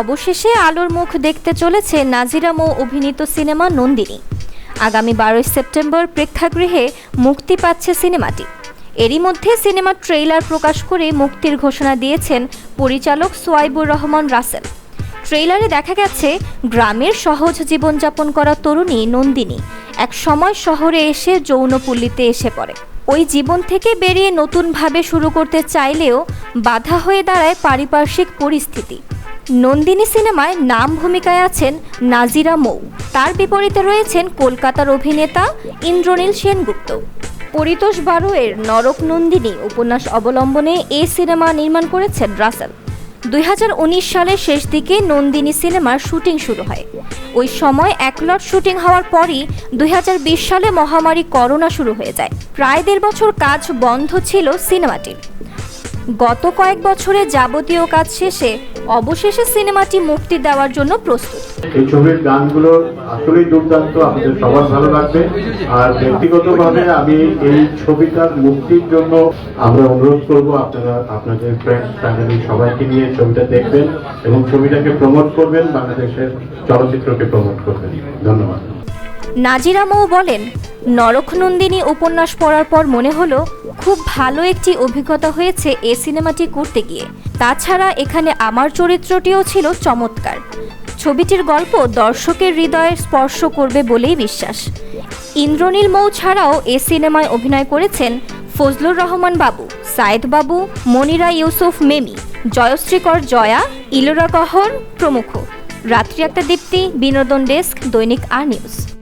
অবশেষে আলোর মুখ দেখতে চলেছে নাজিরা মৌ অভিনীত সিনেমা নন্দিনী। আগামী বারোই সেপ্টেম্বর প্রেক্ষাগৃহে মুক্তি পাচ্ছে সিনেমাটি। এরই মধ্যে সিনেমার ট্রেইলার প্রকাশ করে মুক্তির ঘোষণা দিয়েছেন পরিচালক সোয়াইবুর রহমান রাসেল। ট্রেইলারে দেখা গেছে গ্রামের সহজ জীবনযাপন করা তরুণী নন্দিনী এক সময় শহরে এসে যৌনপল্লীতে এসে পড়ে। ওই জীবন থেকে বেরিয়ে নতুনভাবে শুরু করতে চাইলেও বাধা হয়ে দাঁড়ায় পারিপার্শ্বিক পরিস্থিতি। নন্দিনী সিনেমায় নাম ভূমিকায় আছেন নাজিরা মৌ। তার বিপরীতে রয়েছেন কলকাতার অভিনেতা ইন্দ্রনীল সেনগুপ্ত। পরিতোষ বারো এর নরক নন্দিনী উপন্যাস অবলম্বনে এই সিনেমা নির্মাণ করেছেন রাসেল। দুই সালের শেষ দিকে নন্দিনী সিনেমার শুটিং শুরু হয়। ওই সময় একলট শুটিং হওয়ার পরই দুই হাজার বিশ সালে মহামারী করোনা শুরু হয়ে যায়। প্রায় দেড় বছর কাজ বন্ধ ছিল সিনেমাটির। গত কয়েক বছরে যাবতীয় কাজ শেষে অবশেষে সিনেমাটি মুক্তি দেওয়ার জন্য প্রস্তুত। এই ছবির গানগুলো আসলেই দুর্দান্ত আমাদের সবার ভালো লাগবে। আর ব্যক্তিগতভাবে আমি এই ছবিটার মুক্তির জন্য আমরা অনুরোধ করব আপনারা আপনাদের ফ্রেন্ডস ফ্যামিলি সবাইকে নিয়ে ছবিটা দেখবেন এবং ছবিটাকে প্রমোট করবেন বাংলাদেশের চলচ্চিত্রকে প্রমোট করবেন। ধন্যবাদ। নাজিরা মৌ বলেন নরকনন্দিনী উপন্যাস পড়ার পর মনে হলো, খুব ভালো একটি অভিজ্ঞতা হয়েছে এ সিনেমাটি করতে গিয়ে। তাছাড়া এখানে আমার চরিত্রটিও ছিল চমৎকার। ছবিটির গল্প দর্শকের হৃদয়ে স্পর্শ করবে বলেই বিশ্বাস। ইন্দ্রনীল মৌ ছাড়াও এ সিনেমায় অভিনয় করেছেন ফজলুর রহমান বাবু, সায়েদ বাবু, মনিরা ইউসুফ মেমি, জয়শ্রীকর জয়া, ইলোরা কহর প্রমুখ। রাত্রি একটা দীপ্তি, বিনোদন ডেস্ক, দৈনিক আর নিউজ।